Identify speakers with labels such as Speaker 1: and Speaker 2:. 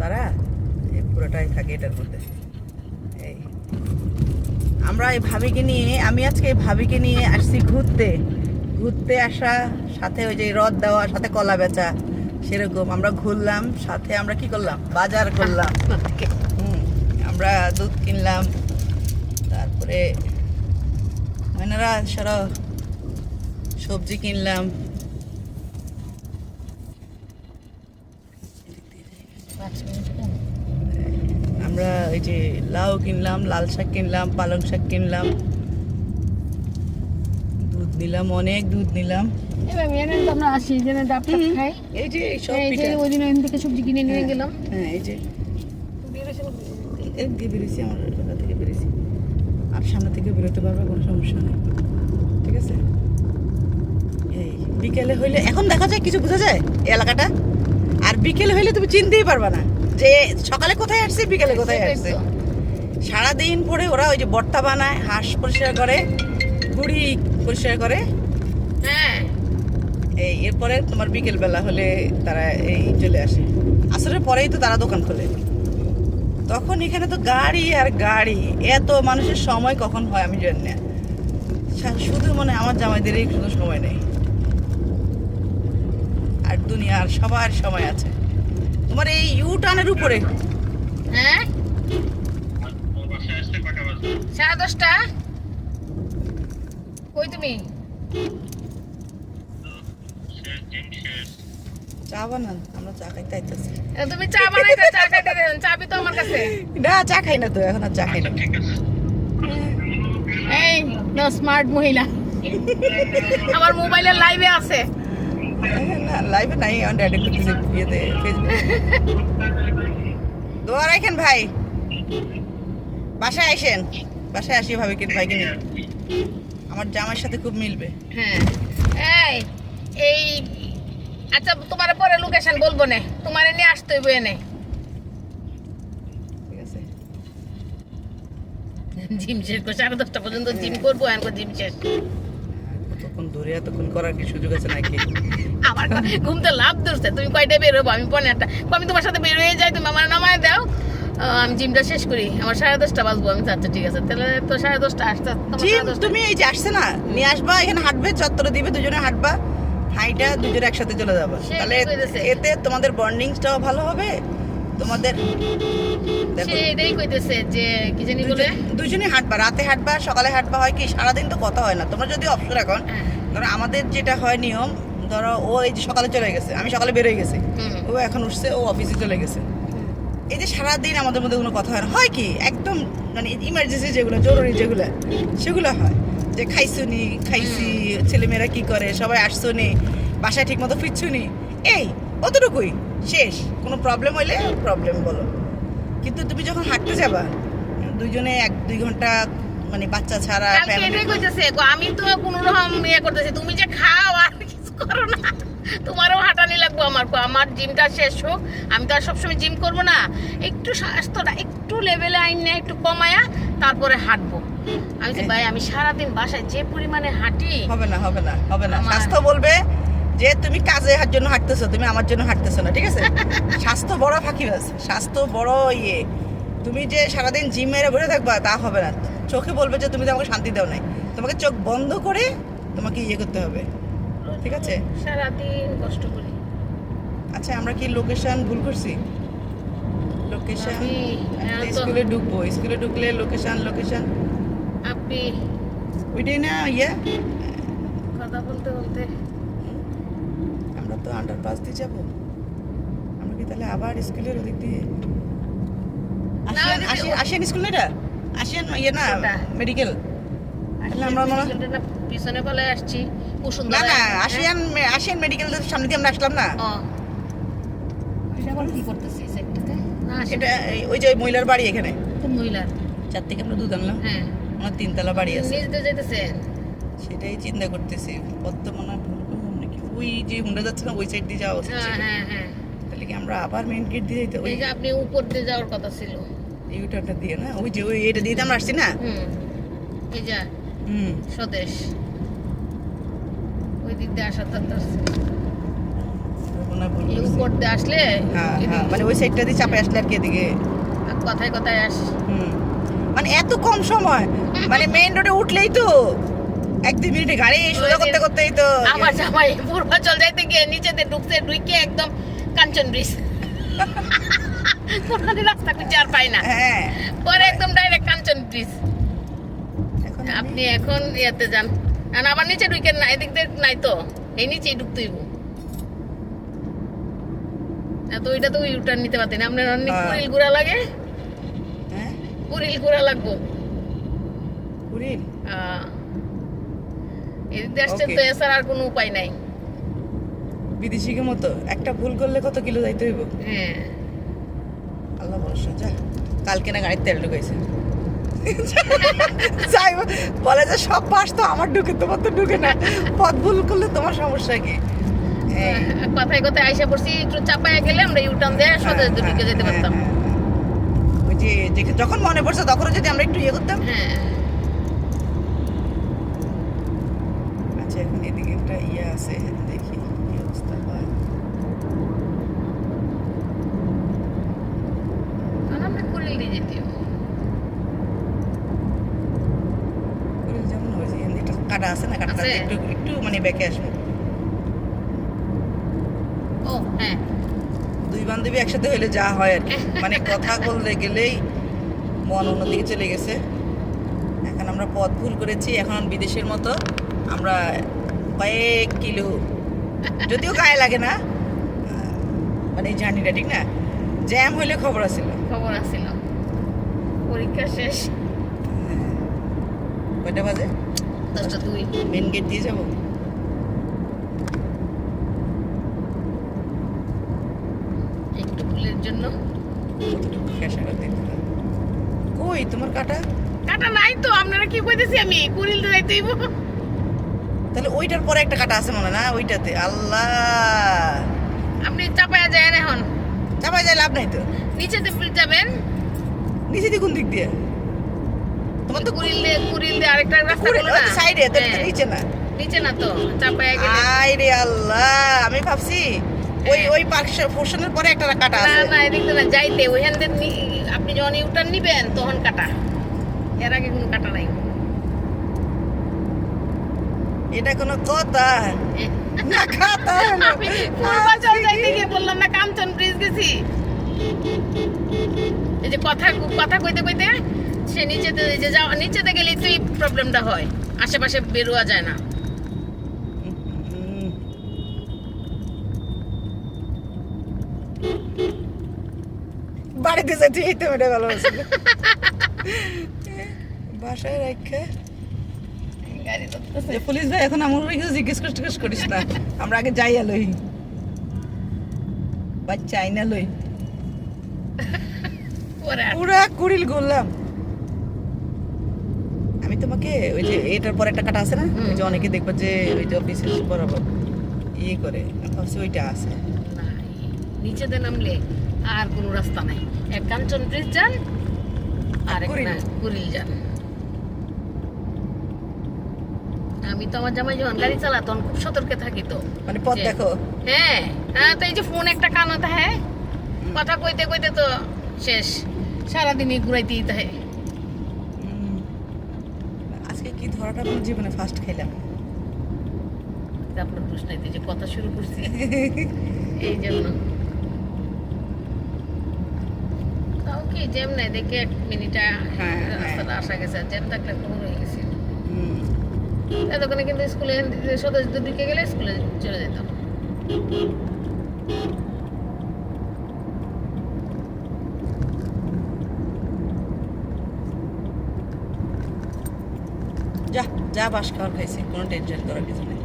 Speaker 1: তারা, এই পুরোটাই থাকে এটার মধ্যে। এই। আমরা এই ভাবিকে নিয়ে, আমি আজকে এই ভাবিকে নিয়ে আসছি ঘুরতে। ঘুরতে আসা, সাথে ওই যে রদ দেওয়া, সাথে কলা বেচা, সেরকম। আমরা ঘুরলাম, সাথে আমরা কি করলাম? বাজার করলাম। আমরা দুধ কিনলাম, তারপরে ময়নারা সারা সবজি কিনলাম। আমরা এই যে লাউ কিনলাম লাল শাক কিনলাম পালং শাক কিনলাম। দুধ নিলাম অনেক দুধ নিলাম।
Speaker 2: আমরা আসি খাই।
Speaker 1: এই যে সব পিঠা।
Speaker 2: ওই দিন থেকে সবজি কিনে নিয়ে গেলাম।
Speaker 1: হ্যাঁ এই যে। এর দিয়ে বেরিয়েছি আমার এলাকা থেকে বেরিয়েছি। আর সামনে থেকে বেরোতে পারবে কোনো সমস্যা নেই। ঠিক আছে? এই বিকেলে হইলে এখন দেখা যায় কিছু বোঝা যায় এই এলাকাটা? আর বিকেলে হইলে তুমি চিনতেই পারবা না। যে সকালে কোথায় আসছে বিকেলে কোথায় আসছে? সারাদিন পরে ওরা ওই যে বর্তা বানায় হাঁস পরিষ্কার করে গুড়ি পরিষ্কার করে।
Speaker 2: হ্যাঁ।
Speaker 1: এই এরপরে তোমার বিকেল বেলা হলে তারা এই চলে আসে। আসলে পরেই তো তারা দোকান খোলে। তখন এখানে তো গাড়ি আর গাড়ি এত মানুষের সময় কখন হয় আমি জানি না। শুধু মানে আমার জামাইদেরই শুধু সময় নেই। আর দুনিয়ার সবার সময় আছে। তোমার এই ইউ টার্নের উপরে।
Speaker 2: হ্যাঁ? সাড়ে দশটা? কই তুমি?
Speaker 1: চা বানান আমরা চা খাইতে আইতেছি
Speaker 2: এ, তুমি চা বানাইতে চা খাইতে দেন চাবি তো আমার কাছে।
Speaker 1: না চা খাই না তো এখন আর চা খাই না।
Speaker 2: এই নো স্মার্ট মহিলা। আমার মোবাইলে লাইভে আছে।
Speaker 1: না লাইভে নাই অন ডাইরেক্ট করতেছি ইয়েতে ফেসবুক দোয়া রাখেন ভাই। বাসায় আসেন। বাসায় আসি ভাবি কিন্তু ভাইকে নিয়ে। আমার জামার সাথে খুব মিলবে।
Speaker 2: হ্যাঁ। এই এই আচ্ছা তোমার পরে লোকেশন বলব না। তোমার নিয়ে আসতে হইব এনে। জিম শেষ করে সাড়ে দশটা পর্যন্ত জিম করব এখন জিম শেষ।
Speaker 1: কতক্ষণ ধরে এতক্ষণ করার কি সুযোগ আছে নাকি?
Speaker 2: আমার ঘুমতে লাভ ধরছে। তুমি কয়টায় বেরোবো আমি পনেরো একটা আমি তোমার সাথে বের হয়ে যাই তুমি আমার নামায় দাও। আমি জিমটা শেষ করি। আমার সাড়ে দশটা বাজবো। আমি আচ্ছা ঠিক আছে। তাহলে তো সাড়ে দশটা আসতে
Speaker 1: জিম তুমি এই যে আসছে না নিয়ে আসবা এখানে হাঁটবে চত্বরে দিবে দুজনে হাঁটবা। হাইটা দুজনে একসাথে চলে যাবে। তাহলে এতে তোমাদের বন্ডিংসটাও ভালো হবে। তোমাদের?
Speaker 2: এটাই কইতেছে যে কি জানি বলে?
Speaker 1: দুজন- দুজনে হাঁটবা রাতে হাঁটবা সকালে হাঁটবা হয় কি সারাদিন তো কথা হয় না। তোমরা যদি অপশন এখন
Speaker 2: হ্যাঁ,
Speaker 1: ধরো আমাদের যেটা হয় নিয়ম ধরো ও এই যে সকালে চলে গেছে আমি সকালে বেরোয় গেছি ও এখন উঠছে ও অফিসে চলে গেছে। এই যে সারাদিন আমাদের মধ্যে কোনো কথা হয় না হয় কি একদম মানে ইমার্জেন্সি যেগুলো জরুরি যেগুলো সেগুলো হয়। যে খাইছুনি খাইছি ছেলেমেয়েরা কি করে সবাই আসছুনি বাসায় ঠিক মতো ফিরছুনি এই অতটুকুই। শেষ। কোনো প্রবলেম হইলে প্রবলেম বলো। কিন্তু তুমি যখন হাঁটতে যাবা দুইজনে এক দুই ঘণ্টা মানে বাচ্চা ছাড়া
Speaker 2: আমি তো কোনো রকম ইয়ে করতেছি তুমি যে খাও আর কিছু করো না। তোমারও হাঁটানি লাগবো আমার আমার জিমটা শেষ হোক। আমি তো আর সবসময় জিম করব না। একটু স্বাস্থ্যটা একটু লেভেলে আইন না একটু কমায়া তারপরে হাঁটবো। আমি বলছি, ভাই আমি সারাদিন বাসায় যে পরিমাণে হাঁটি
Speaker 1: হবে না হবে না হবে না। স্বাস্থ্য বলবে যে তুমি কাজে হার জন্য হাঁটতেছো তুমি আমার জন্য হাঁটতেছো না ঠিক আছে? স্বাস্থ্য বড় ফাঁকি ফাঁকিবাজ স্বাস্থ্য বড় ইয়ে। তুমি যে সারাদিন জিম মেরে বসে থাকবা তা হবে না। চোখে বলবে যে তুমি তো আমাকে শান্তি দাও নাই। তোমাকে চোখ বন্ধ করে তোমাকে ইয়ে করতে হবে ঠিক আছে?
Speaker 2: সারাদিন কষ্ট করি।
Speaker 1: আচ্ছা আমরা কি লোকেশন ভুল করছি? লোকেশন স্কুলে ঢুকবো স্কুলে ঢুকলে লোকেশন লোকেশন
Speaker 2: আপনি
Speaker 1: ওইটাই না ইয়ে?
Speaker 2: কথা বলতে বলতে
Speaker 1: তো আন্ডার পাস দিয়ে যাব? আমরা কি তাহলে আবার স্কুলের ওদিক দিয়ে
Speaker 2: না,
Speaker 1: আসিয়ান
Speaker 2: ওদিকে-
Speaker 1: আসিয়ান আসিয়ান স্কুল এটা? আসিয়ান ইয়ে না মেডিকেল তাহলে আমরা মনে-
Speaker 2: পিছনে বলে আসছি
Speaker 1: না না আসিয়ান আসিয়ান মেডিকেল সামনে দিয়ে আমরা আসলাম না।
Speaker 2: কি করতেছে
Speaker 1: এটা ওই যে মহিলার বাড়ি এখানে।
Speaker 2: মহিলার।
Speaker 1: চার থেকে আমরা দুধ আনলাম।
Speaker 2: হ্যাঁ।
Speaker 1: আমার তিনতলা বাড়ি আছে।
Speaker 2: যেতেছেন
Speaker 1: সেটাই চিন্তা করতেছি। কত মনে হয় ভুল করলাম নাকি ওই যে হুন্ডা যাচ্ছে না ওই সাইড দিয়ে যাওয়া উচিত
Speaker 2: হ্যাঁ
Speaker 1: ছিল।
Speaker 2: হ্যাঁ হ্যাঁ।
Speaker 1: তাহলে কি আমরা আবার মেইন গেট দিয়ে যেতে ওই
Speaker 2: যে আপনি উপর দিয়ে যাওয়ার কথা ছিল।
Speaker 1: ইউটারটা দিয়ে না? ওই যে ওই এটা দিয়ে আমরা আসছি না?
Speaker 2: হুম। এই যা
Speaker 1: হুম।
Speaker 2: স্বদেশ। ওই দিক দিয়ে আসার দরকার
Speaker 1: এখন মনে ভুল
Speaker 2: এই
Speaker 1: করছি।
Speaker 2: উপর দিয়ে আসলে
Speaker 1: ওই সাইডটা দিয়ে চাপে আসলে আর কি এদিকে?
Speaker 2: কথায় কথায় আস।
Speaker 1: হুম। মানে এত কম সময় মানে মেইন রোডে উঠলেই তো এক দুই মিনিটে গাড়ি সোজা করতে করতেই তো
Speaker 2: আমার জামাই পূর্বাচল যাইতে গিয়ে নিচেতে ঢুকছে ঢুকে একদম কাঞ্চন ব্রিজ। কোনদিন রাস্তা খুঁজে আর পাই না।
Speaker 1: হ্যাঁ।
Speaker 2: পরে একদম ডাইরেক্ট কাঞ্চন ব্রিজ। আপনি এখন ইয়েতে যান। আর আবার নিচে ঢুকেন না এদিক দিয়ে নাই তো। এই নিচেই ঢুকতে হইব। এত ওইটা তো ইউটার্ন নিতে পারতেন আপনার অনেক
Speaker 1: হ্যাঁ।
Speaker 2: কুড়িল ঘোরা লাগে?
Speaker 1: হ্যাঁ।
Speaker 2: কুড়িল ঘোরা লাগবো।
Speaker 1: কুড়িল?
Speaker 2: আহ, তো এছাড়া আর কোনো উপায় নাই।
Speaker 1: বিদেশিকে মতো একটা ভুল করলে কত কিলো যাইতে হইব?
Speaker 2: হ্যাঁ।
Speaker 1: আল্লাহ ভরসা যা। কালকে না গাড়ির তেল ঢুকাইছে। যাই বলে যে সব তো আমার ঢুকে তোমার তো ঢুকে না। পথ ভুল করলে তোমার সমস্যা কি?
Speaker 2: কথায় কথায় আইসা পড়ছি একটু চাপায় গেলে আমরা ইউটার্ন দিয়ে
Speaker 1: হ্যাঁ,
Speaker 2: ঢুকে যেতে
Speaker 1: হ্যাঁ,
Speaker 2: পারতাম।
Speaker 1: হ্যাঁ। ওই যে যে- যখন মনে পড়ছে তখন যদি আমরা একটু ইয়ে করতাম।
Speaker 2: হ্যাঁ
Speaker 1: আচ্ছা এখন এদিকে একটা ইয়ে আছে দেখি কি অবস্থা হয়। একটা কাটা আছে না কাটাটা একটু একটু মানে ব্যাকে আসব।
Speaker 2: ও হ্যাঁ।
Speaker 1: দুই বান্ধবী একসাথে হইলে যা হয় আর মানে কথা বলতে গেলেই মন অন্যদিকে চলে গেছে। এখন আমরা পথ ভুল করেছি এখন বিদেশের মতো। আমরা কয়েক কিলো যদিও গায়ে লাগে না মানে জার্নিটা ঠিক না? জ্যাম হইলে খবর আছিল
Speaker 2: খবর আসছিল পরীক্ষা শেষ।
Speaker 1: কয়টা বাজে?
Speaker 2: দশটা দুই।
Speaker 1: মেন গেট দিয়ে যাব?
Speaker 2: একটু ভুলের জন্য।
Speaker 1: কই তোমার কাটা?
Speaker 2: কাটা নাই তো আপনারা কি কইতেছি আমি কুড়িল দিয়ে যাইতে হইব
Speaker 1: তাহলে ওইটার পরে একটা কাটা আছে মনে না? ওইটাতে। আল্লাহ।
Speaker 2: আপনি চাপায়া যায় না এখন।
Speaker 1: চাপাই যায় লাভ নাই তো।
Speaker 2: নিচে দিয়ে যাবেন।
Speaker 1: নিচে দিয়ে কোন দিক দিয়ে? তোমার তো
Speaker 2: কুড়িল দিয়ে কুড়িল দিয়ে আরেকটা রাস্তা বলো না?
Speaker 1: সাইডে তো
Speaker 2: হ্যাঁ,
Speaker 1: নিচে না।
Speaker 2: নিচে না তো চাপায়া গেলে।
Speaker 1: আই রে আল্লাহ আমি ভাবছি ওই
Speaker 2: হ্যাঁ।
Speaker 1: ওই পার্ক পোর্শনের পরে একটা কাটা
Speaker 2: না
Speaker 1: আছে।
Speaker 2: না না এদিক না যাইতে। ওইখান দিয়ে আপনি যখন ইউটার্ন নিবেন তখন কাটা। এর আগে কোনো কাটা নাই।
Speaker 1: এটা কোনো কথা। না কথা
Speaker 2: পূর্বাচল যাইতে গিয়ে বললাম না কাঞ্চন ব্রিজ গেছি। এই যে কথা কথা কইতে কইতে সে নিচেতে যে যাওয়া নিচেতে গেলেই তো এই প্রবলেমটা হয়। আশেপাশে বেরোয়া যায় না।
Speaker 1: বাড়িতে যেতে এই তো মেয়েটা ভালো বাসায় রাখা
Speaker 2: গাড়ি।
Speaker 1: পুলিশ ভাই এখন আমার কিছু জিজ্ঞেস করে করিস না। আমরা আগে যাই লই। বাচ্চা আইনা লই।
Speaker 2: পরে
Speaker 1: কুড়িল ঘুরলাম। আমি তোমাকে ওই যে এটার পর একটা কাটা আছে না? ওই যে অনেকে দেখব যে ওই যে অফিসে বরাবর ইয়ে করে। ভাবছি ওইটা আছে।
Speaker 2: নিচেতে নামলে আর কোনো রাস্তা নাই। এক কাঞ্চন ব্রিজ যান আর এক
Speaker 1: কুড়িল
Speaker 2: যান। আমি তো আমার জামাই যখন গাড়ি চালা তখন খুব সতর্কে থাকি তো।
Speaker 1: মানে পথ দেখো।
Speaker 2: হ্যাঁ হ্যাঁ তো এই যে ফোন একটা কানাতে হ্যাঁ কথা কইতে কইতে তো শেষ। সারাদিনই ঘুরাইতেই থাকে
Speaker 1: আজকে কি ধরাটা আমার জীবনে ফার্স্ট খাইলাম।
Speaker 2: আপনার প্রশ্ন যে কথা শুরু করছি। এই জন্য। তাও কি জ্যাম নাই দেখে এক মিনিটে
Speaker 1: হ্যাঁ,
Speaker 2: রাস্তাটা আসা গেছে জ্যাম থাকলে হয়ে
Speaker 1: হুম।
Speaker 2: এতক্ষণে কিন্তু স্কুলে সদস্য দিকে গেলে স্কুলে চলে যেত
Speaker 1: যা যা বাস খাওয়ার খাইছি, কোনো টেনশন করার কিছু নেই।